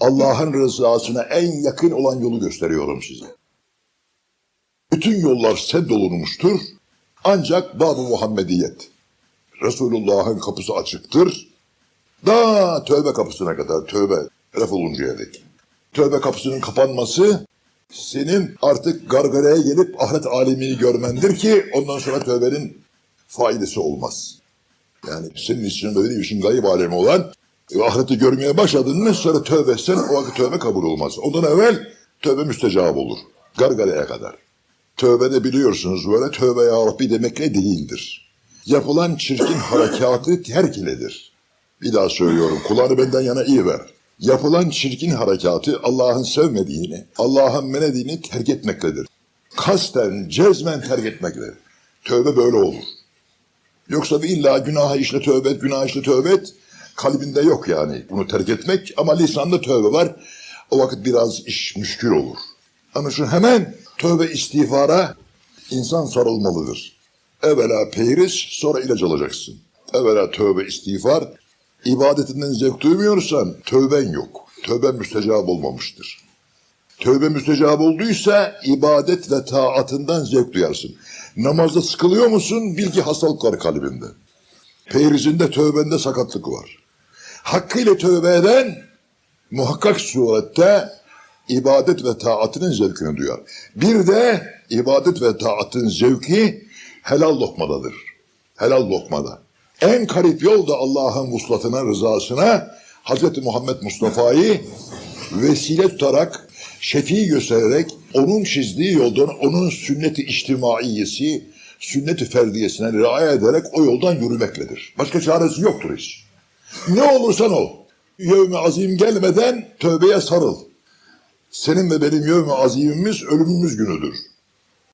Allah'ın rızasına en yakın olan yolu gösteriyorum size. Bütün yollar seddolunmuştur. Ancak Bab-ı Muhammediyet. Resulullah'ın kapısı açıktır. Da tövbe kapısına kadar tövbe ref oluncaya dek. Tövbe kapısının kapanması senin artık gargaraya gelip ahiret alemini görmendir ki ondan sonra tövbenin faydası olmaz. Yani senin için böyle işin gayb alemi olan ahireti görmeye başladın mı sonra tövbe etsen o vakit tövbe kabul olmaz. Ondan evvel tövbe müstecab olur. Gargaraya kadar. Tövbe de biliyorsunuz böyle tövbe ya Rabbi demekle değildir. Yapılan çirkin harekatı terk iledir. Bir daha söylüyorum kulağını benden yana iyi ver. Yapılan çirkin harekatı Allah'ın sevmediğini, Allah'ın menediğini terk etmektedir. Kasten, cezmen terk etmektedir. Tövbe böyle olur. Yoksa bir illa günah işle tövbe et, günah işle tövbe et. Kalbinde yok yani bunu terk etmek ama lisanda tövbe var. O vakit biraz iş müşkül olur. Onun için hemen tövbe istiğfara insan sarılmalıdır. Evvela peyriz sonra ilaç alacaksın. Evvela tövbe istiğfar. İbadetinden zevk duymuyorsan tövben yok. Tövben müstecab olmamıştır. Tövbe müstecab olduysa ibadet ve taatından zevk duyarsın. Namazda sıkılıyor musun? Bil ki hastalık var kalbinde. Peyrizinde tövbende sakatlık var. Hakkıyla tövbe eden muhakkak surette ibadet ve taatının zevkini duyar. Bir de ibadet ve taatın zevki helal lokmadadır. Helal lokmada. En karip yol da Allah'ın vuslatına, rızasına Hz. Muhammed Mustafa'yı vesile tutarak, şefi göstererek, onun çizdiği yoldan, onun sünnet-i içtimaiyesi, sünnet-i ferdiyesine riayet ederek o yoldan yürümekledir. Başka çaresi yoktur hiç. Ne olursan ol. Yevmi azim gelmeden tövbeye sarıl. Senin ve benim yevmi azimimiz ölümümüz günüdür.